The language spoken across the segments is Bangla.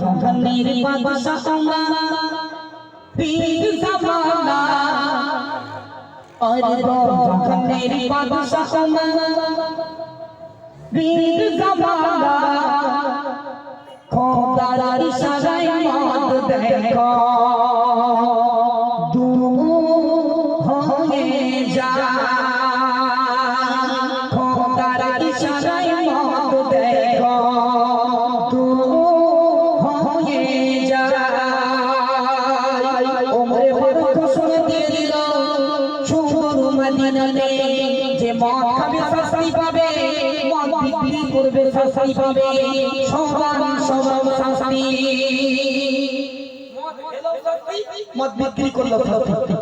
জহানের বাদশাহ আমার পীর জামানা। আর জহানের বাদশাহ আমার পীর জামানা। খোদার ইশারায় মত দেখো। করবে শাস্তি পাবে, সমান সমান শাস্তি। মদ বিক্রি করল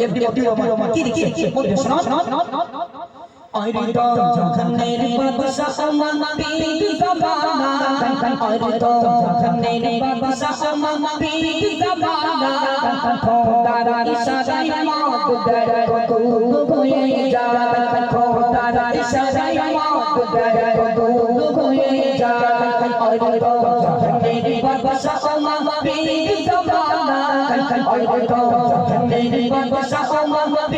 এমডি এমডি রহমান কি লিখছে বলবে শোনো আরে তো জখনের বাদশাহ আমান পীর জামানা। আরে তো জখনের বাদশাহ আমান পীর জামানা খোদার ইশারায় মত দেখো দূর হয়ে যা খোদার ইশারায় মত দেখো দূর হয়ে যা আরে তো জখনের বাদশাহ আমান পীর জামানা আরে তো জখনের বাদশাহ আমান পীর জামানা খোদার ইশারায়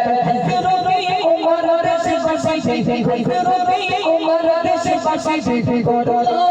বসে ফিরোবে উমর দেশে বসে করো। ঘোষণা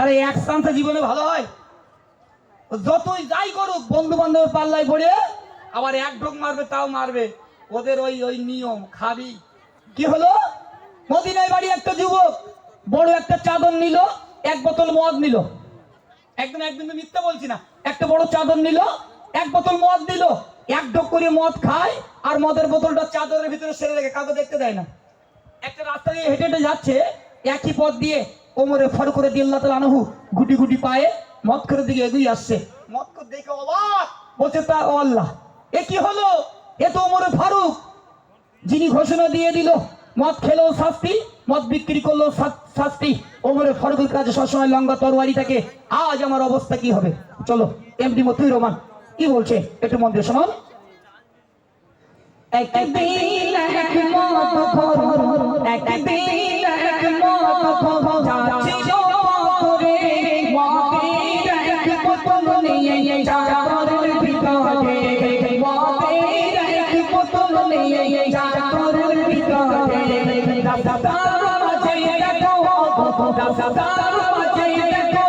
তাহলে এক চান্সে জীবনে ভালো হয়। যতই যাই করুক বন্ধু বান্ধবের পাল্লায় পড়ে আবার এক ঢোক মারবে, তাও মারবে। ওদের ওই ওই নিয়ম, খাবি। কি হলো? মদিনায় বাড়ি একটা যুবক, বড় একটা চাদর নিল, এক বোতল মদ নিল। একদম একদম মিথ্যা বলছি না। একটা বড় চাদর নিল, এক বোতল মদ দিল। এক ঢোক করে মদ খায় আর মদের বোতলটা চাদরের ভিতরে সেরে রেখে কাউকে দেখতে দেয় না। একটা রাস্তা দিয়ে হেঁটে হেঁটে যাচ্ছে, একই পথ দিয়ে ওমরে ফারুক করে দিয়ে আল্লাহ তালা আনহু গুটি গুটি পায়ে মদ করে দিকে এগিয়ে আসছে। মদ করে দেখে অবাক। বলছে তা ও আল্লাহ এ কি হলো? এ তো ওমরে ফারুক যিনি ঘোষণা দিয়ে দিল মদ খেলেও শাস্তি মদ বিক্রি করলেও শাস্তি। ওমরে ফারুকের কাছে সবসময় লঙ্গা তরবারি থাকে। আজ আমার অবস্থা কি হবে? চলো এমডি মতুই রহমান কি বলছে? একটু মন দিয়ে শোনান। একদিন এক মদ খোর একদিন এক মদ খোর যাচ্ছিল পথরে মদের এক বোতল নিয়ে চাদরের ভিতরে। মদের এক বোতল নিয়ে চাদরের ভিতরে। রাস্তার মাঝে দেখো, রাস্তার মাঝে দেখো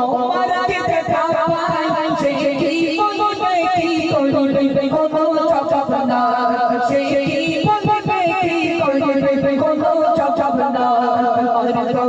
ওমরকে দেখা পাই সে কি বলবে কি করবে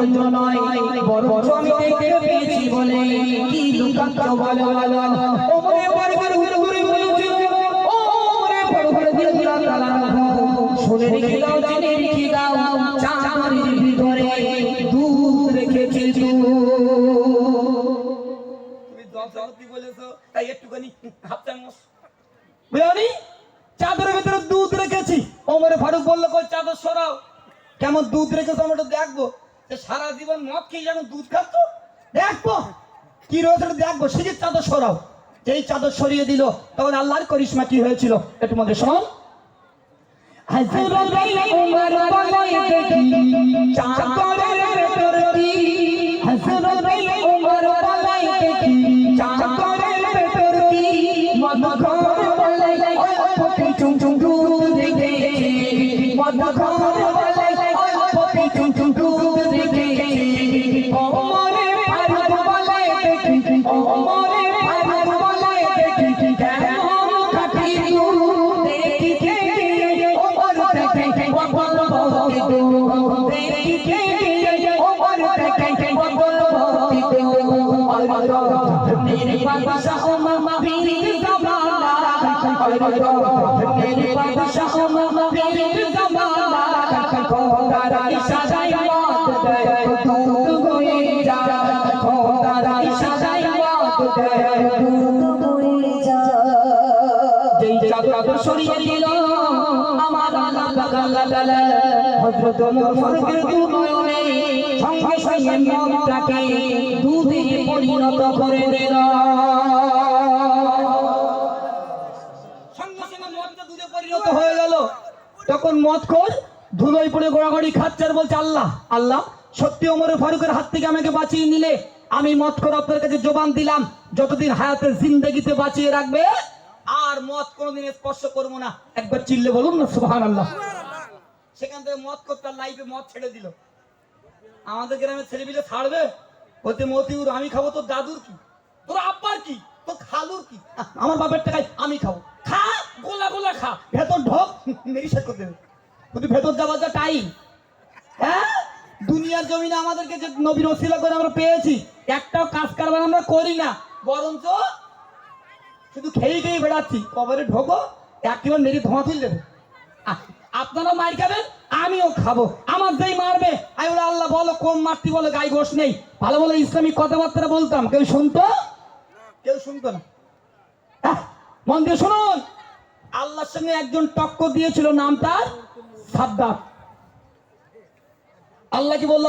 জন্য নয় আমি দেখতে পেয়েছি বলে কি ভিতরে দুধ রেখেছি একটুখানি হাফ চামচ বুঝলি চাদরের ভিতরে দুধ রেখেছি। ওমরে ফারুক বলল, কই চাদর সরাও। কেমন দুধ রেখেছো আমরা দেখব। সারা জীবন মদ খেয়ে যখন দুধ খাচ্ছ দেখব। কি রয়েছে দেখব। সিঁড়ির চাদর সরাও যেই চাদর সরিয়ে দিল তখন আল্লাহর করিশ্মা কি হয়েছিল? একটু মধ্যে শোন হযরত সরিয়ে দিল আমার আল্লাহ আল্লাহ হযরত ওমর ফারুকের পরিণত করে দিল সঙ্গে সঙ্গে মদটা দুধে পরিণত হয়ে গেল। তখন মদ খোর ধুলোয় পড়ে গোড়াগড়ি খাচ্ছে আর বলছে আল্লাহ আল্লাহ সত্যি ওমর ফারুকের হাত থেকে আমাকে বাঁচিয়ে নিলে আমি মদ খোর আপনার কাছে জবান দিলাম। যতদিন হায়াতের জিন্দগিতে বাঁচিয়ে রাখবে আর মদ কোনোদিন স্পর্শ করব না। একবার চিল্লে বলুন না সুবহান আল্লাহ সেখান থেকে মদ করতে লাইফে মদ ছেড়ে দিল। আমাদের গ্রামের ছেলেপিলে ছাড়বে? বলতে মতিউর, আমি খাব, তোর দাদুর কি? তোর আব্বার কি? তোর খালুর কি? আমার বাপের টাকায় আমি খাব। খা, গোলা গোলা খা। ভেতর ঢোক মেরি শেষ করে দেবে কিন্তু ভেতর যাওয়ার যা টাইম হ্যাঁ? দুনিয়ার জমিনে আমাদেরকে যে নবীর ওসিলা করে আমরা পেয়েছি, একটাও কাজ কারবার আমরা করি না। বরঞ্চ শুধু খেয়ে খেয়ে বেড়াচ্ছি। কবরে ঢোকো একেবারে মেরে ধোঁয়া তুল দেবে। আপনারা মার খাবেন, আমিও খাব। আমার যেই মারবে আমি বলে, আল্লাহ বলো কম মারতি বলো গাই গোশ নেই। ভালো বলে ইসলামিক কথাবার্তা বলতাম, কেউ শুনতো? কেউ শুনতো না। মন দিয়ে শুনুন। আল্লাহর সঙ্গে একজন টক্কর দিয়েছিল নাম তার সাদ্দাম। আল্লাহ কি বলল?